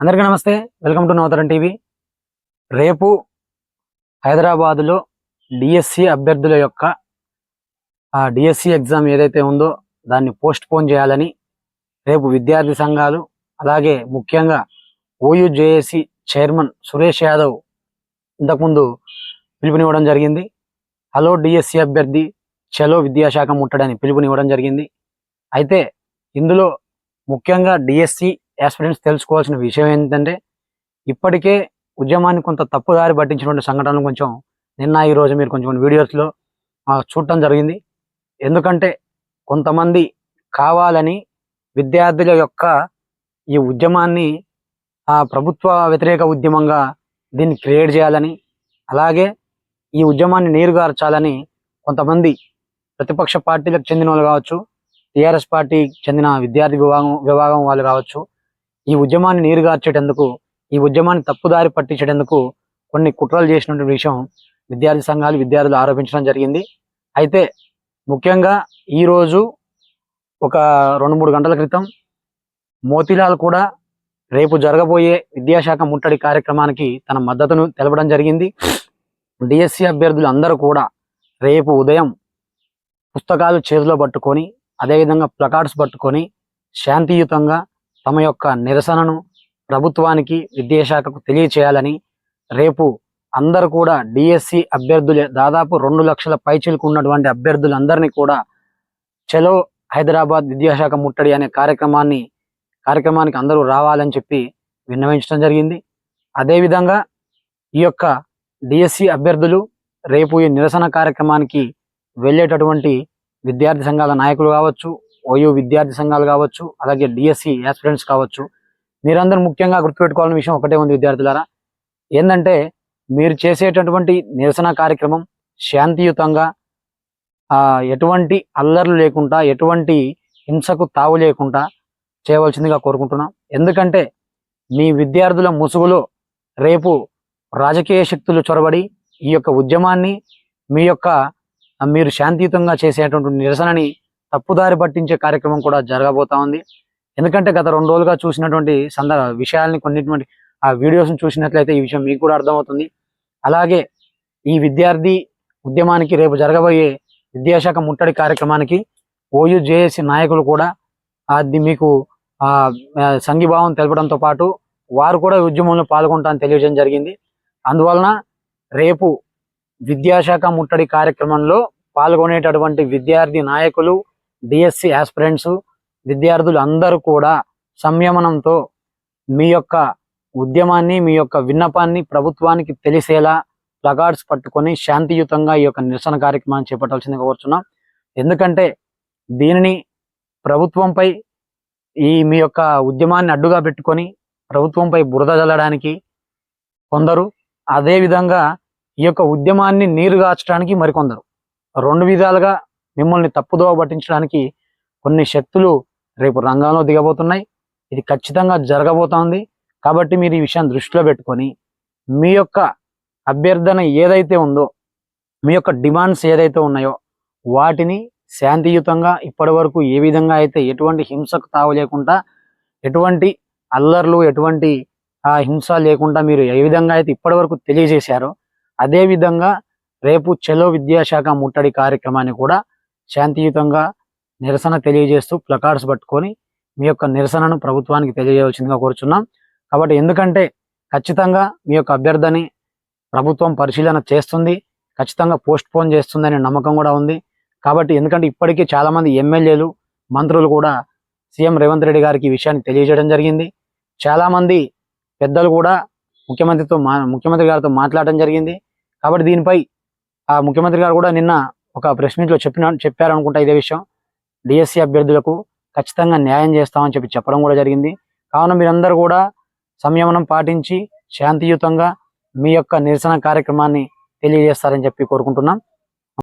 అందరికీ నమస్తే. Welcome to Navatharam TV. రేపు హైదరాబాదులో డిఎస్సి అభ్యర్థుల యొక్క ఆ డిఎస్సి ఎగ్జామ్ ఏదైతే ఉందో దాన్ని పోస్ట్ పోన్ చేయాలని రేపు విద్యార్థి సంఘాలు అలాగే ముఖ్యంగా ఓయుజేఏసి చైర్మన్ సురేష్ యాదవ్ ఇంతకుముందు పిలుపునివ్వడం జరిగింది. హలో డిఎస్సి అభ్యర్థి చలో విద్యాశాఖ ముట్టడని పిలుపునివ్వడం జరిగింది. అయితే ఇందులో ముఖ్యంగా డిఎస్సి యాస్పిరెంట్స్ తెలుసుకోవాల్సిన విషయం ఏంటంటే ఇప్పటికే ఉద్యమాన్ని కొంత తప్పుదారి పట్టించినటువంటి సంఘటనలు కొంచెం నిన్న ఈ రోజు మీరు కొంచెం కొన్ని వీడియోస్లో చూడటం జరిగింది. ఎందుకంటే కొంతమంది కావాలని విద్యార్థుల యొక్క ఈ ఉద్యమాన్ని ఆ ప్రభుత్వ వ్యతిరేక ఉద్యమంగా దీన్ని క్రియేట్ చేయాలని అలాగే ఈ ఉద్యమాన్ని నీరుగార్చాలని కొంతమంది ప్రతిపక్ష పార్టీలకు చెందిన వాళ్ళు కావచ్చు టీఆర్ఎస్ పార్టీకి చెందిన విద్యార్థి విభాగం విభాగం వాళ్ళు కావచ్చు ఈ ఉద్యమాన్ని నీరుగార్చేటందుకు ఈ ఉద్యమాన్ని తప్పుదారి పట్టించేటందుకు కొన్ని కుట్రలు చేసినటువంటి విషయం విద్యార్థి సంఘాలు విద్యార్థులు ఆరోపించడం జరిగింది. అయితే ముఖ్యంగా ఈ రోజు ఒక రెండు మూడు గంటల క్రితం మోతీలాల్ కూడా రేపు జరగబోయే విద్యాశాఖ ముట్టడి కార్యక్రమానికి తన మద్దతును తెలపడం జరిగింది. డిఎస్సి అభ్యర్థులు అందరూ కూడా రేపు ఉదయం పుస్తకాలు చేతిలో పట్టుకొని అదేవిధంగా ప్లకార్డ్స్ పట్టుకొని శాంతియుతంగా తమ యొక్క నిరసనను ప్రభుత్వానికి విద్యాశాఖకు తెలియచేయాలని రేపు అందరు కూడా డిఎస్సి అభ్యర్థులే దాదాపు రెండు లక్షల పైచిలకు ఉన్నటువంటి అభ్యర్థులందరినీ కూడా చలో హైదరాబాద్ విద్యాశాఖ ముట్టడి అనే కార్యక్రమాన్ని కార్యక్రమానికి అందరూ రావాలని చెప్పి విన్నవించడం జరిగింది. అదేవిధంగా ఈ యొక్క డిఎస్సి అభ్యర్థులు రేపు ఈ నిరసన కార్యక్రమానికి వెళ్ళేటటువంటి విద్యార్థి సంఘాల నాయకులు కావచ్చు ఓయూ విద్యార్థి సంఘాలు కావచ్చు అలాగే డిఎస్సి యాస్పిరెంట్స్ కావచ్చు. మీరందరూ ముఖ్యంగా గుర్తుపెట్టుకోవాలని విషయం ఒకటే ఉంది విద్యార్థులారా. ఏంటంటే మీరు చేసేటటువంటి నిరసన కార్యక్రమం శాంతియుతంగా ఎటువంటి అల్లర్లు లేకుండా ఎటువంటి హింసకు తావు లేకుండా చేయవలసిందిగా కోరుకుంటున్నాం. ఎందుకంటే మీ విద్యార్థుల ముసుగులో రేపు రాజకీయ శక్తులు చొరబడి ఈ యొక్క ఉద్యమాన్ని మీ యొక్క మీరు శాంతియుతంగా చేసేటువంటి నిరసనని తప్పుదారి పట్టించే కార్యక్రమం కూడా జరగబోతా ఉంది. ఎందుకంటే గత రెండు రోజులుగా చూసినటువంటి సందర్భ విషయాల్ని కొన్నిటువంటి ఆ వీడియోస్ని చూసినట్లయితే ఈ విషయం మీకు కూడా అర్థమవుతుంది. అలాగే ఈ విద్యార్థి ఉద్యమానికి రేపు జరగబోయే విద్యాశాఖ ముట్టడి కార్యక్రమానికి ఓయూ జేఏసీ నాయకులు కూడా అది మీకు ఆ సంఘీభావం తెలపడంతో పాటు వారు కూడా ఉద్యమంలో పాల్గొంటారని తెలియజేయడం జరిగింది. అందువలన రేపు విద్యాశాఖ ముట్టడి కార్యక్రమంలో పాల్గొనేటటువంటి విద్యార్థి నాయకులు డిఎస్సి ఆస్పిరెంట్స్ విద్యార్థులు అందరూ కూడా సంయమనంతో మీ యొక్క ఉద్యమాన్ని మీ యొక్క విన్నపాన్ని ప్రభుత్వానికి తెలిసేలా ప్లగార్డ్స్ పట్టుకొని శాంతియుతంగా ఈ యొక్క నిరసన కార్యక్రమాన్ని చేపట్టాల్సిందిగా కోరుచున్నాం. ఎందుకంటే దీనిని ప్రభుత్వంపై ఈ మీ యొక్క ఉద్యమాన్ని అడ్డుగా పెట్టుకొని ప్రభుత్వంపై బురద జల్లడానికి కొందరు అదే విధంగా ఈ యొక్క ఉద్యమాన్ని నీరుగార్చడానికి మరికొందరు. రెండు విధాలుగా మిమ్మల్ని తప్పుదోవ పట్టించడానికి కొన్ని శక్తులు రేపు రంగంలో దిగబోతున్నాయి. ఇది ఖచ్చితంగా జరగబోతోంది. కాబట్టి మీరు ఈ విషయాన్ని దృష్టిలో పెట్టుకొని మీ యొక్క అభ్యర్థన ఏదైతే ఉందో మీ యొక్క డిమాండ్స్ ఏదైతే ఉన్నాయో వాటిని శాంతియుతంగా ఇప్పటి వరకు ఏ విధంగా అయితే ఎటువంటి హింసకు తావు లేకుండా ఎటువంటి అల్లర్లు ఎటువంటి ఆ హింస లేకుండా మీరు ఏ విధంగా అయితే ఇప్పటి వరకు తెలియజేశారో అదే విధంగా రేపు చలో విద్యాశాఖ ముట్టడి కార్యక్రమాన్ని కూడా శాంతియుతంగా నిరసన తెలియజేస్తూ ప్లకార్డ్స్ పట్టుకొని మీ యొక్క నిరసనను ప్రభుత్వానికి తెలియజేయవలసిందిగా కోరుచున్నాం. కాబట్టి ఎందుకంటే ఖచ్చితంగా మీ యొక్క అభ్యర్థిని ప్రభుత్వం పరిశీలన చేస్తుంది ఖచ్చితంగా పోస్ట్ పోన్ చేస్తుందనే నమ్మకం కూడా ఉంది. కాబట్టి ఎందుకంటే ఇప్పటికీ చాలామంది ఎమ్మెల్యేలు మంత్రులు కూడా సీఎం రేవంత్ రెడ్డి గారికి ఈ విషయాన్ని తెలియజేయడం జరిగింది. చాలామంది పెద్దలు కూడా ముఖ్యమంత్రితో మా ముఖ్యమంత్రి గారితో మాట్లాడడం జరిగింది. కాబట్టి దీనిపై ఆ ముఖ్యమంత్రి గారు కూడా నిన్న ఒక ప్రెస్ మీట్లో చెప్పిన చెప్పారనుకుంటా ఇదే విషయం. డిఎస్సి అభ్యర్థులకు ఖచ్చితంగా న్యాయం చేస్తామని చెప్పి చెప్పడం కూడా జరిగింది. కావున మీరందరూ కూడా సంయమనం పాటించి శాంతియుతంగా మీ యొక్క నిరసన కార్యక్రమాన్ని తెలియజేస్తారని చెప్పి కోరుకుంటున్నాం.